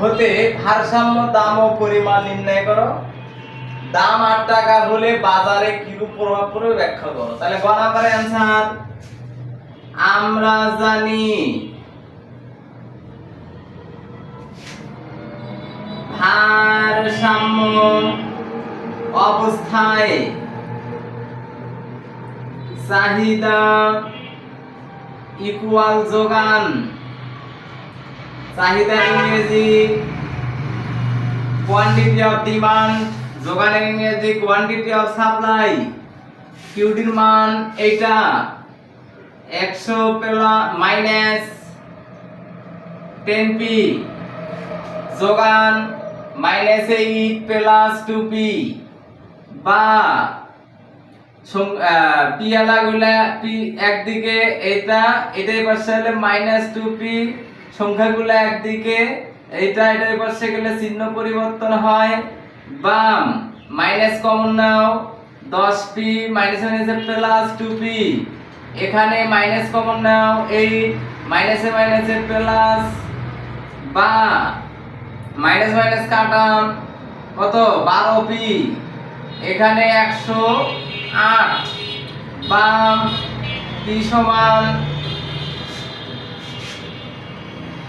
হতে ভারসাম্য দাম ও পরিমাণ নির্ণয় করো। দাম আট টাকা হলে বাজারে কিরূপ প্রভাব পড়বে ব্যাখ্যা করো। তাহলে গ নাম্বারের অ্যান্সার আমরা জানি ভারসাম্য অবস্থায় চাহিদা ইকুয়াল যোগান চাহিদা ইংরেজি কোয়ান্টিটি অফ ডিমান্ড যোগানের ইংরেজি কোয়ান্টিটি অফ সাপ্লাই কিউডির মান এইটা, একশো পেলা মাইনাস টেন পি যোগান minus eight plus two p বা পিয়ালা গুলা পি একদিকে এটা এটাই পাশে হলে মাইনাস টু পি সংখ্যাগুলো একদিকে এইটা এটার পাশে গেলে চিহ্ন পরিবর্তন হয়। বাম মাইনাস কমন নাও, দশ পি মাইনাস মাইনাসে প্লাস টু পি এখানে মাইনাস কমন নাও, এই মাইনাসে মাইনাসে প্লাস বা মাইনাস মাইনাস কাটাম কত? বারো পি এখানে একশো আট। বাম পি সমান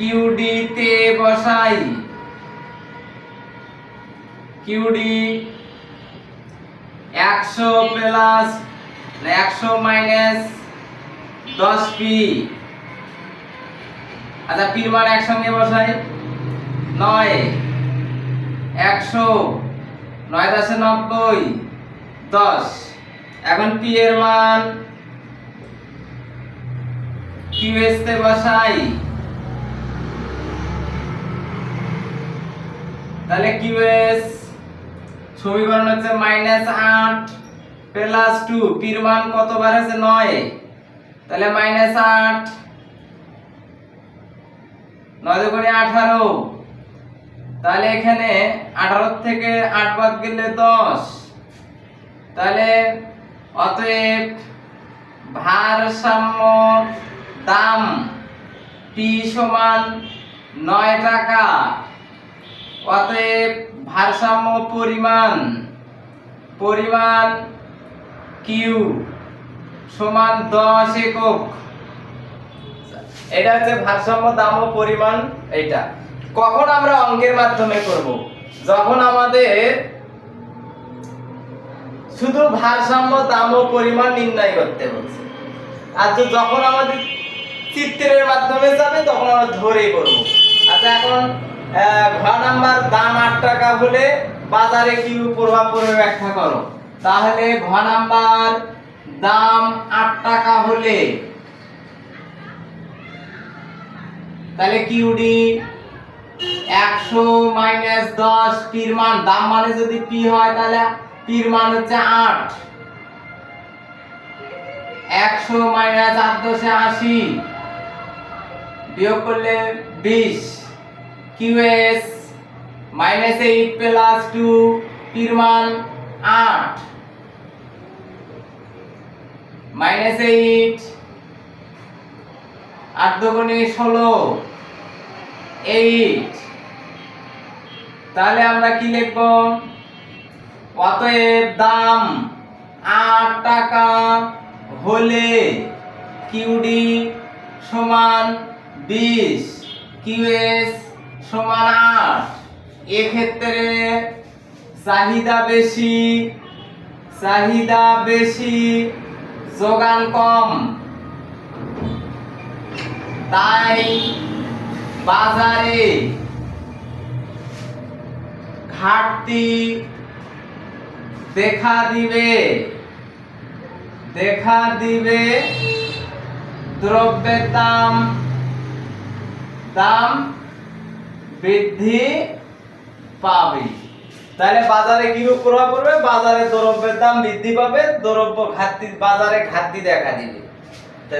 কিউডি তে বসাই। কিউডি একশো প্লাস একশো মাইনাস দশ পি। আচ্ছা পির মান একসঙ্গে বসাই। নয়। একশো। নয় দশে নব্বই। দশ। এখন পি এর মান কিউএস তে বসাই। তাহলে কিউএস সমীকরণ হচ্ছে মাইনাস আট প্লাস টু পির মান কতবার আছে নয়। তাহলে মাইনাস আট। নয় দুগুণে আঠারো। তাহলে এখানে আঠারো থেকে আট বাদ গেলে দশ। তাহলে অতএব ভারসাম্য দাম পি সমান নয় টাকা। অতএব ভারসাম্য পরিমাণ পরিমাণ কিউ সমান দশ একক। এটা হচ্ছে ভারসাম্য দাম ও পরিমাণ, এইটা। কখন আমরা অঙ্কের মাধ্যমে করব? যখন আমাদের শুধু ভারসাম্য দাম ও পরিমাণ নির্ণয় করতে বলছে। আর যখন আমাদের চিত্রের মাধ্যমে যাবে, তখন আমরা ধরেই করব আচ্ছা এখন ঘ নাম্বার দাম আট টাকা হলে বাজারে কি প্রভাব পড়বে ব্যাখ্যা করো। তাহলে ঘ নাম্বার দাম আট টাকা হলে তাহলে কিউডি একশো মাইনাস দশ পির মান। দাম মানে যদি পি হয় তাহলে পির মান হচ্ছে আট। একশো মাইনাস আট দশে আশি বিয়োগ করলে বিশ। QS minus eight plus two পির মান আট। মাইনাস এইট, আট দুগুণে ষোলো, এইট। তাহলে আমরা কি লিখব? অতএব দাম আট টাকা হলে কিউডি সমান বিশ। কিউএস সমান আট এক্ষেত্রে চাহিদা বেশি চাহিদা বেশি, যোগান কম। তাই বাজারে ঘাটতি দেখা দিবে দেখা দিবে দ্রব্যের দাম দাম বৃদ্ধি পাবে। তাহলে বাজারে কি প্রভাব পড়বে? বাজারে দ্রব্যের দাম বৃদ্ধি পাবে, দ্রব্য ঘাটতি, বাজারে ঘাটতি দেখা দিবে।